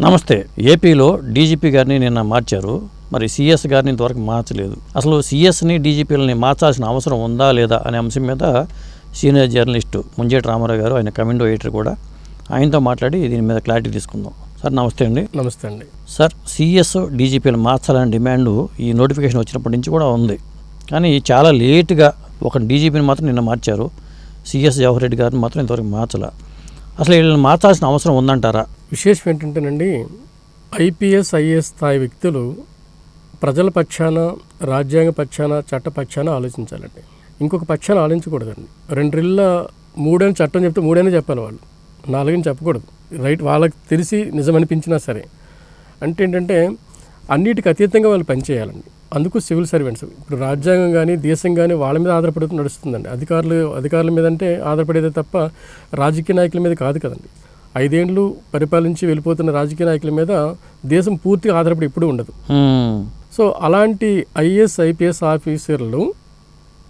నమస్తే ఏపీలో డీజీపీ గారిని నిన్న మార్చారు. మరి సిఎస్ గారిని ఇంతవరకు మార్చలేదు. అసలు సిఎస్ని డీజీపీలని మార్చాల్సిన అవసరం ఉందా లేదా అనే అంశం మీద సీనియర్ జర్నలిస్టు ముంజేటి రామారావు గారు ఆయన కమెండో ఎడిటర్ కూడా ఆయనతో మాట్లాడి దీని మీద క్లారిటీ తీసుకుందాం. సార్ నమస్తే అండి. నమస్తే అండి. సార్ సిఎస్ డీజీపీలు మార్చాలనే డిమాండ్ ఈ నోటిఫికేషన్ వచ్చినప్పటి నుంచి కూడా ఉంది. కానీ చాలా లేటుగా ఒక డీజీపీని మాత్రం నిన్న మార్చారు. సిఎస్ జవహర్ రెడ్డి గారిని మాత్రం ఇంతవరకు మార్చలే. అసలు వీళ్ళని మార్చాల్సిన అవసరం ఉందంటారా? విశేషం ఏంటంటేనండి ఐపీఎస్ ఐఏఎస్ స్థాయి వ్యక్తులు ప్రజల పక్షాన రాజ్యాంగ పక్షాన చట్ట పక్షాన ఆలోచించాలండి. ఇంకొక పక్షాన ఆలోచించకూడదండి. రెండ్రిళ్ళ మూడని చట్టం చెప్తే మూడని చెప్పాలి వాళ్ళు. నాలుగని చెప్పకూడదు. రైట్ వాళ్ళకి తెలిసి నిజమనిపించినా సరే. అంటే ఏంటంటే అన్నిటికి అతీతంగా వాళ్ళు పనిచేయాలండి. అందుకు సివిల్ సర్వెంట్స్. ఇప్పుడు రాజ్యాంగం కానీ దేశం కానీ వాళ్ళ మీద ఆధారపడుతూ నడుస్తుందండి. అధికారులు అధికారుల మీద అంటే ఆధారపడేదే తప్ప రాజకీయ నాయకుల మీద కాదు కదండి. ఐదేండ్లు పరిపాలించి వెళ్ళిపోతున్న రాజకీయ నాయకుల మీద దేశం పూర్తిగా ఆధారపడి ఎప్పుడూ ఉండదు. సో అలాంటి ఐఏఎస్ ఐపీఎస్ ఆఫీసర్లు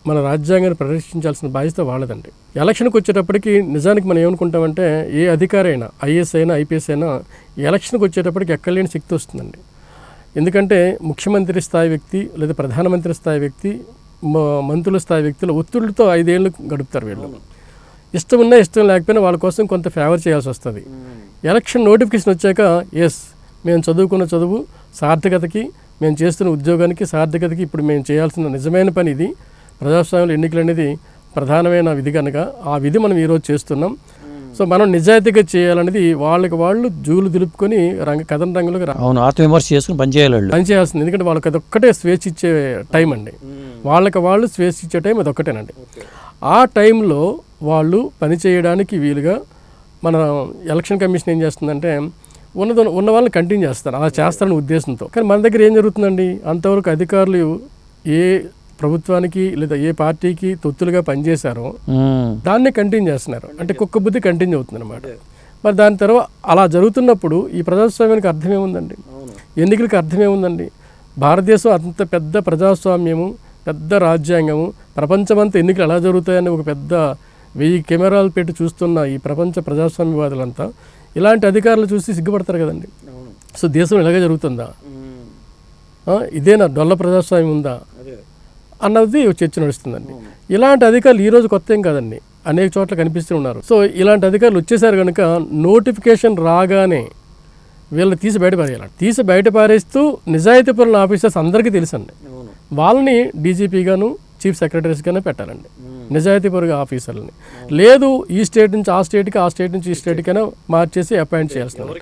మన రాజ్యాంగాన్ని ప్రదర్శించాల్సిన బాధ్యత వాళ్ళదండి. ఎలక్షన్కి వచ్చేటప్పటికి నిజానికి మనం ఏమనుకుంటామంటే ఏ అధికారి అయినా ఐఏఎస్ అయినా ఐపీఎస్ అయినా ఎలక్షన్కి వచ్చేటప్పటికి ఎక్కలేని శక్తి వస్తుందండి. ఎందుకంటే ముఖ్యమంత్రి స్థాయి వ్యక్తి లేదా ప్రధానమంత్రి స్థాయి వ్యక్తి మ- మంత్రుల స్థాయి వ్యక్తుల ఒత్తిడితో ఐదేళ్ళు గడుపుతారు వీళ్ళు. ఇష్టం ఉన్నా ఇష్టం లేకపోయినా వాళ్ళ కోసం కొంత ఫేవర్ చేయాల్సి వస్తుంది. ఎలక్షన్ నోటిఫికేషన్ వచ్చాక ఎస్ మేము చదువుకున్న చదువు సార్థకతకి మేము చేస్తున్న ఉద్యోగానికి సార్థకతకి ఇప్పుడు మేము చేయాల్సిన నిజమైన పని ఇది. ప్రజాస్వామ్యంలో ఎన్నికలు అనేది ప్రధానమైన విధి కనుక ఆ విధి మనం ఈరోజు చేస్తున్నాం. సో మనం నిజాయితీగా చేయాలనేది వాళ్ళకి వాళ్ళు జూలు దులుపుకొని రంగ కథన రంగంలోకి అవును ఆత్మవిమర్శ చేసుకుని పనిచేయాలి పని చేయాల్సింది. ఎందుకంటే వాళ్ళకి అదొక్కటే స్వేచ్ఛ ఇచ్చే టైం అండి. వాళ్ళకి వాళ్ళు స్వేచ్ఛ ఇచ్చే టైం అదొక్కటేనండి. ఆ టైంలో వాళ్ళు పని చేయడానికి వీలుగా మన ఎలక్షన్ కమిషన్ ఏం చేస్తుందంటే ఉన్నది ఉన్న వాళ్ళని కంటిన్యూ చేస్తారు. అలా చేస్తారని ఉద్దేశంతో. కానీ మన దగ్గర ఏం జరుగుతుందండి? అంతవరకు అధికారులు ఏ ప్రభుత్వానికి లేదా ఏ పార్టీకి తొత్తులుగా పనిచేశారో. దాన్ని కంటిన్యూ చేస్తున్నారు. అంటే కుక్క బుద్ధి కంటిన్యూ అవుతుంది అనమాట మరి దాని తర్వాత అలా జరుగుతున్నప్పుడు ఈ ప్రజాస్వామ్యానికి అర్థమేముందండి? ఎన్నికలకు అర్థమేముందండి? భారతదేశం అంత పెద్ద ప్రజాస్వామ్యము పెద్ద రాజ్యాంగము ప్రపంచమంతా ఎన్నికలు ఎలా జరుగుతాయని ఒక పెద్ద వెయ్యి కెమెరాలు పెట్టి చూస్తున్న ఈ ప్రపంచ ప్రజాస్వామ్యవాదులంతా ఇలాంటి అధికారులు చూసి సిగ్గుపడతారు కదండి. సో దేశం ఇలాగే జరుగుతుందా? ఇదేనా డొల్ల ప్రజాస్వామ్యం ఉందా? అన్నది చర్చ నడుస్తుందండి. ఇలాంటి అధికారులు ఈ రోజు కొత్త ఏం కాదండి. అనేక చోట్ల కనిపిస్తూ ఉన్నారు. సో ఇలాంటి అధికారులు వచ్చేసారు కనుక నోటిఫికేషన్ రాగానే వీళ్ళని తీసి బయట పారేయాలి తీసి బయట పారేస్తూ నిజాయితీ పరుల ఆఫీసర్స్ అందరికీ తెలుసండి. వాళ్ళని డీజీపీ గాను చీఫ్ సెక్రటరీస్ గానే పెట్టాలండి. నిజాయితీ పరుగా ఆఫీసర్లని. లేదు ఈ స్టేట్ నుంచి ఆ స్టేట్కి ఆ స్టేట్ నుంచి ఈ స్టేట్కైనా మార్చేసి అపాయింట్ చేయాల్సింది.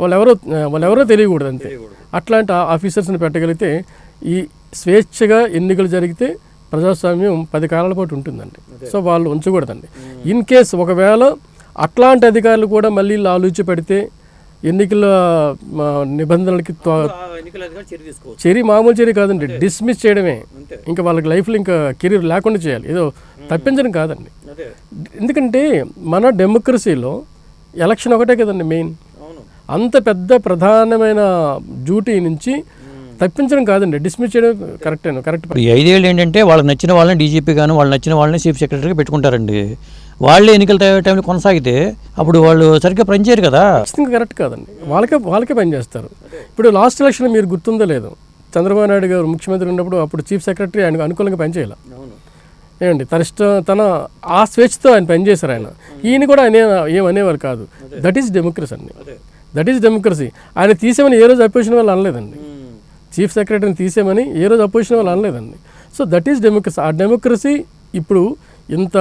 వాళ్ళు ఎవరో వాళ్ళు ఎవరో తెలియకూడదు అంతే. అట్లాంటి ఆఫీసర్స్ని పెట్టగలిగితే ఈ స్వేచ్ఛగా ఎన్నికలు జరిగితే ప్రజాస్వామ్యం పది కాలాల పాటు ఉంటుందండి. సో వాళ్ళు ఉంచకూడదండి. ఇన్ కేస్ ఒకవేళ అట్లాంటి అధికారులు కూడా మళ్ళీ ఆలోచి పెడితే ఎన్నికల నిబంధనలకి చర్య మామూలు చర్య కాదండి. డిస్మిస్ చేయడమే. ఇంకా వాళ్ళకి లైఫ్లో ఇంకా కెరీర్ లేకుండా చేయాలి. ఏదో తప్పించడం కాదండి. ఎందుకంటే మన డెమోక్రసీలో ఎలక్షన్ ఒకటే కదండి మెయిన్ అంత పెద్ద ప్రధానమైన డ్యూటీ నుంచి తప్పించడం కాదండి. డిస్మిస్ చేయడం కరెక్ట్ కరెక్ట్ ఈ ఐదేళ్ళు ఏంటంటే వాళ్ళకి నచ్చిన వాళ్ళని డీజీపీ గాను వాళ్ళు నచ్చిన వాళ్ళని చీఫ్ సెక్రటరీగా పెట్టుకుంటారండి. వాళ్ళే ఎన్నికల టైంలో కొనసాగితే అప్పుడు వాళ్ళు సరిగ్గా పనిచేయరు కదా. ఖచ్చితంగా కరెక్ట్ కాదండి. వాళ్ళకే వాళ్ళకే పనిచేస్తారు ఇప్పుడు లాస్ట్ ఎలక్షన్ మీరు గుర్తుందో లేదు చంద్రబాబు నాయుడు గారు ముఖ్యమంత్రి ఉన్నప్పుడు అప్పుడు చీఫ్ సెక్రటరీ ఆయనకు అనుకూలంగా పనిచేయాలి ఏమండి? తన ఇష్టం తన ఆ స్వేచ్ఛతో ఆయన పనిచేశారు ఆయన. ఈయన కూడా ఆయన ఏమనేవారు కాదు. దట్ ఈస్ డెమోక్రసీ అండి. That is democracy. ఆయన తీసేమని ఏ రోజు అపోజిషన్ వాళ్ళు అనలేదండి. చీఫ్ సెక్రటరీని తీసేమని ఏ రోజు అపోజిషన్ వాళ్ళు అనలేదండి. So that is democracy. ఆ డెమోక్రసీ ఇప్పుడు ఇంత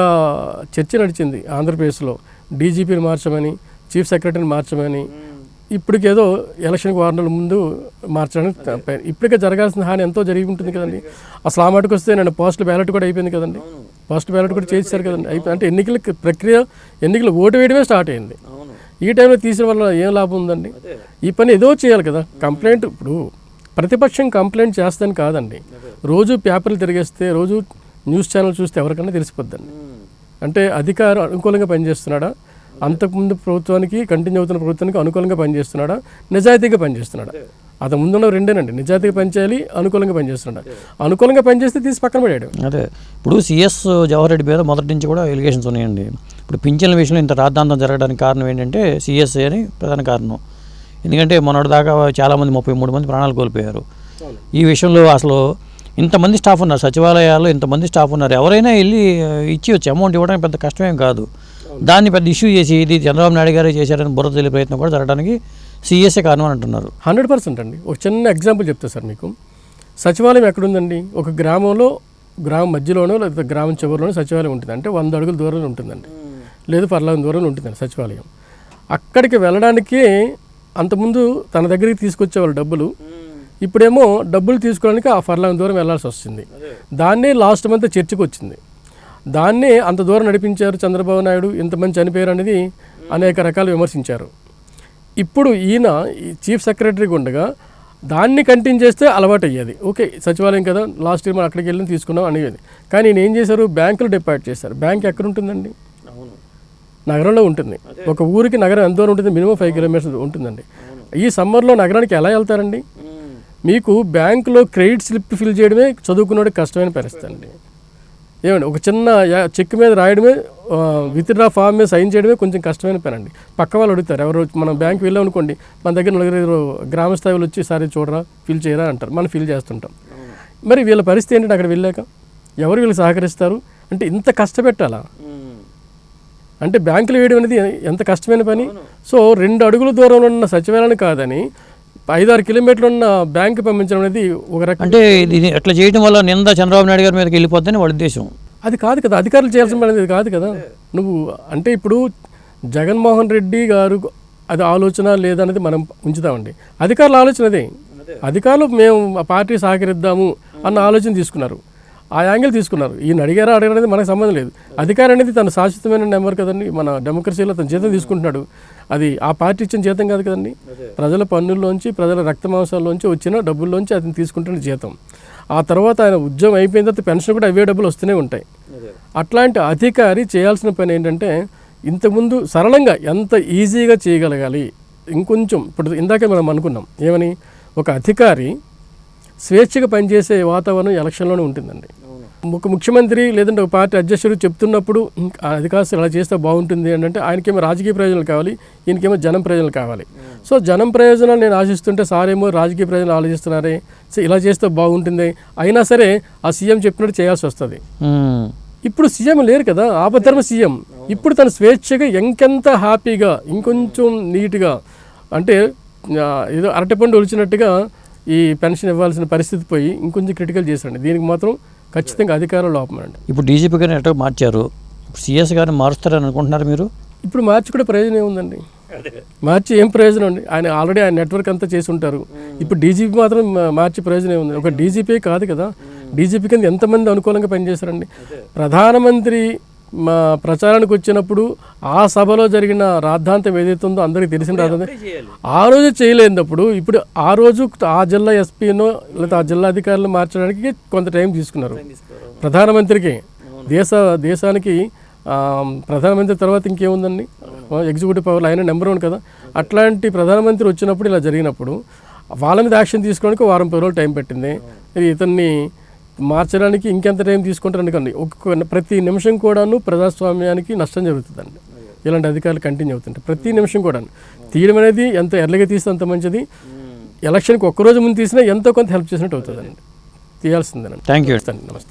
చర్చ నడిచింది ఆంధ్రప్రదేశ్లో. డీజీపీని మార్చమని చీఫ్ సెక్రటరీని మార్చమని. ఇప్పటికేదో ఎలక్షన్కి వారం రోజుల ముందు మార్చడానికి ఇప్పటికే జరగాల్సిన హాని ఎంతో జరిగి ఉంటుంది కదండి అసలు ఆ మాటకు వస్తే నేను పోస్టల్ బ్యాలెట్ కూడా అయిపోయింది కదండి. పోస్టల్ బ్యాలెట్ కూడా చేశారు కదండి. అయిపోయి అంటే ఎన్నికల ప్రక్రియ ఎన్నికలు ఓటు వేయడమే స్టార్ట్ అయింది. ఈ టైంలో తీసిన వల్ల ఏం లాభం ఉందండి? ఈ పని ఏదో చేయాలి కదా. కంప్లైంట్ ఇప్పుడు ప్రతిపక్షం కంప్లైంట్ చేస్తాను కాదండి. రోజు పేపర్లు తిరిగేస్తే రోజు న్యూస్ ఛానల్ చూస్తే ఎవరికైనా తెలిసిపోద్దండి. అంటే అధికారం అనుకూలంగా పనిచేస్తున్నాడా? అంతకుముందు ప్రభుత్వానికి కంటిన్యూ అవుతున్న ప్రభుత్వానికి అనుకూలంగా పనిచేస్తున్నాడా? నిజాయితీగా పనిచేస్తున్నాడా? అతను ముందున్న రెండేనండి. నిజాయితీగా పనిచేయాలి అనుకూలంగా పనిచేస్తున్నాడా? అనుకూలంగా పనిచేస్తే తీసి పక్కన పడేయడు. అదే. ఇప్పుడు సిఎస్ జవహర్ రెడ్డి మీద మొదటి నుంచి కూడా ఎలిగేషన్స్ ఉన్నాయండి. ఇప్పుడు పింఛన్ల విషయంలో ఇంత రాద్ధాంతం జరగడానికి కారణం ఏంటంటే సిఎస్ఏ అని ప్రధాన కారణం. ఎందుకంటే మొన్నటి దాకా చాలామంది ముప్పై మూడు మంది ప్రాణాలు కోల్పోయారు. ఈ విషయంలో అసలు ఇంతమంది స్టాఫ్ ఉన్నారు సచివాలయాల్లో ఇంతమంది స్టాఫ్ ఉన్నారు. ఎవరైనా వెళ్ళి ఇచ్చేయచ్చు అమౌంట్ ఇవ్వడానికి పెద్ద కష్టమేం కాదు. దాన్ని పెద్ద ఇష్యూ చేసి ఇది చంద్రబాబు నాయుడు గారే చేశారని బుర్ర తెలియ ప్రయత్నం కూడా జరగడానికి సిఎస్ఏ కారణం అని అంటున్నారు. హండ్రెడ్ పర్సెంట్ అండి. ఒక చిన్న ఎగ్జాంపుల్ చెప్తా సార్ మీకు. సచివాలయం ఎక్కడుందండి? ఒక గ్రామంలో గ్రామం మధ్యలోనో లేదా గ్రామం చివరిలోనో సచివాలయం ఉంటుంది అంటే వంద అడుగుల దూరంలో ఉంటుందండి. లేదు పర్లాంగ దూరంలో ఉంటుందండి సచివాలయం. అక్కడికి వెళ్ళడానికి అంతకుముందు తన దగ్గరికి తీసుకొచ్చేవాళ్ళు డబ్బులు. ఇప్పుడేమో డబ్బులు తీసుకోవడానికి ఆ ఫర్లాంగ్ దూరం వెళ్ళాల్సి వస్తుంది. దాన్నే లాస్ట్ మంత్ చర్చకు వచ్చింది దాన్నే అంత దూరం నడిపించారు చంద్రబాబు నాయుడు ఇంతమంది చనిపోయారు అనేది అనేక రకాలు విమర్శించారు. ఇప్పుడు ఈయన ఈ చీఫ్ సెక్రటరీగా ఉండగా దాన్ని కంటిన్యూ చేస్తే అలవాటు అయ్యేది. ఓకే సచివాలయం కదా లాస్ట్ ఇయర్ మనం అక్కడికి వెళ్ళి తీసుకున్నాం అనేది కానీ ఈయన ఏం చేశారు? బ్యాంకులు డిపాజిట్ చేశారు. బ్యాంక్ ఎక్కడ ఉంటుందండి? నగరంలో ఉంటుంది. ఒక ఊరికి నగరం ఎంత దూరం ఉంటుంది? మినిమం ఫైవ్ కిలోమీటర్స్ ఉంటుందండి. ఈ సమ్మర్లో నగరానికి ఎలా వెళ్తారండి? మీకు బ్యాంకులో క్రెడిట్ స్లిప్ ఫిల్ చేయడమే చదువుకున్నోడికి కష్టమైన పరిస్థితి అండి. ఏమండి ఒక చిన్న చెక్ మీద రాయడమే విత్డ్రా ఫామ్ మీద సైన్ చేయడమే కొంచెం కష్టమైన పని అండి. పక్క వాళ్ళు అడుగుతారు ఎవరు మనం బ్యాంక్ వెళ్ళాం అనుకోండి మన దగ్గర నలుగురు గ్రామ స్థాయిలో వచ్చి సరే చూడరా ఫిల్ చేయరా అంటారు. మనం ఫిల్ చేస్తుంటాం. మరి వీళ్ళ పరిస్థితి ఏంటంటే అక్కడ వెళ్ళాక? ఎవరు వీళ్ళు సహకరిస్తారు? అంటే ఇంత కష్టపెట్టాలా? అంటే బ్యాంకులు వేయడం అనేది ఎంత కష్టమైన పని? సో రెండు అడుగుల దూరంలో ఉన్న సచివాలయం కాదని ఐదారు కిలోమీటర్లు ఉన్న బ్యాంకు పంపించడం అనేది ఒక రకం అంటే ఇది అట్లా చేయడం వల్ల నింద చంద్రబాబు నాయుడు గారి మీదకి వెళ్ళిపోద్దని వాళ్ళ ఉద్దేశం. అది కాదు కదా అధికారులు చేయాల్సిన పని అనేది కాదు కదా. నువ్వు అంటే ఇప్పుడు జగన్మోహన్ రెడ్డి గారు అది ఆలోచన లేదనేది మనం ఉంచుతామండి. అధికారుల ఆలోచన అదే. అధికారులు మేము ఆ పార్టీ సహకరిద్దాము అన్న ఆలోచన తీసుకున్నారు. ఆ యాంగిల్ తీసుకున్నారు. ఈయన అడిగారా అడగడం మనకు సంబంధం లేదు. అధికారం అనేది తన శాశ్వతమైన నెంబర్ కదండి. మన డెమోక్రసీలో తన జీతం తీసుకుంటున్నాడు. అది ఆ పార్టీ ఇచ్చిన జీతం కాదు కదండి. ప్రజల పన్నుల్లోంచి ప్రజల రక్త మాంసాల్లోంచి వచ్చిన డబ్బుల్లోంచి అతను తీసుకుంటున్న జీతం. ఆ తర్వాత ఆయన ఉద్యోగం అయిపోయిన తర్వాత పెన్షన్ కూడా అవే డబ్బులు వస్తూనే ఉంటాయి. అట్లాంటి అధికారి చేయాల్సిన పని ఏంటంటే ఇంతకుముందు సరళంగా ఎంత ఈజీగా చేయగలగాలి? ఇంకొంచెం ఇప్పుడు ఇందాకే మనం అనుకున్నాం. ఏమని? ఒక అధికారి స్వేచ్ఛగా పనిచేసే వాతావరణం ఎలక్షన్లోనే ఉంటుందండి. ఒక ముఖ్యమంత్రి లేదంటే ఒక పార్టీ అధ్యక్షుడు చెప్తున్నప్పుడు "ఇంక అది కాస్త ఇలా చేస్తే బాగుంటుంది అంటే ఆయనకేమో రాజకీయ ప్రయోజనాలు కావాలి ఈయనకేమో జనం ప్రయోజనాలు కావాలి. సో జనం ప్రయోజనాలు నేను ఆశిస్తుంటే సారేమో రాజకీయ ప్రయోజనాలు ఆలోచిస్తున్నారే సో ఇలా చేస్తే బాగుంటుంది అయినా సరే ఆ సీఎం చెప్పినట్టు చేయాల్సి వస్తుంది. ఉమ్. ఇప్పుడు సీఎం లేరు కదా ఆపధర్మ సీఎం. ఇప్పుడు తను స్వేచ్ఛగా ఇంకెంత హ్యాపీగా ఇంకొంచెం నీట్గా అంటే ఏదో అరటిపండు ఒలిచినట్టుగా ఈ పెన్షన్ ఇవ్వాల్సిన పరిస్థితి పోయి ఇంకొంచెం క్రిటికల్ చేశారండి దీనికి మాత్రం ఖచ్చితంగా అధికారం లోపమండి. ఇప్పుడు డీజీపీ గారిని ఎట్లా మార్చారు? సిఎస్ గారిని మారుస్తారని అనుకుంటున్నారు మీరు? ఇప్పుడు మార్చి కూడా ప్రయోజనం ఏముందండి? మార్చి ఏం ప్రయోజనం అండి? ఆయన ఆల్రెడీ ఆయన నెట్వర్క్ అంతా చేసి ఉంటారు. ఇప్పుడు డీజీపీ మాత్రం మార్చి ప్రయోజనం ఏముంది? ఒక డీజీపీ కాదు కదా. డీజీపీ కింద ఎంతమంది అనుకూలంగా పనిచేశారండి? ప్రధానమంత్రి మా ప్రచారానికి వచ్చినప్పుడు ఆ సభలో జరిగిన రాద్ధాంతం ఏదైతే ఉందో అందరికీ తెలిసిన రాద్ధాంతం. ఆ రోజు చేయలేనప్పుడు ఇప్పుడు ఆ రోజు ఆ జిల్లా ఎస్పీనో లేదా ఆ జిల్లా అధికారులు మార్చడానికి కొంత టైం తీసుకున్నారు. ప్రధానమంత్రికి దేశ దేశానికి ప్రధానమంత్రి తర్వాత ఇంకేముందండి? ఎగ్జిక్యూటివ్ పవర్ ఆయన నెంబర్ వన్ కదా. అట్లాంటి ప్రధానమంత్రి వచ్చినప్పుడు ఇలా జరిగినప్పుడు వాళ్ళ మీద యాక్షన్ తీసుకోవడానికి వారం పది రోజులు టైం పెట్టింది. ఇతన్ని మార్చడానికి ఇంకెంత టైం తీసుకుంటారు అనుకోండి. ఒక్కొక్క ప్రతి నిమిషం కూడాను ప్రజాస్వామ్యానికి నష్టం జరుగుతుందండి. ఇలాంటి అధికారులు కంటిన్యూ అవుతుంటాయి ప్రతి నిమిషం కూడా తీయడం అనేది ఎంత ఎర్లీగా తీస్తే అంత మంచిది. ఎలక్షన్కి ఒక్కరోజు ముందు తీసినా ఎంతో కొంత హెల్ప్ చేసినట్టు అవుతుందండి. తీయాల్సిందేనండి. థ్యాంక్ యూ నమస్తే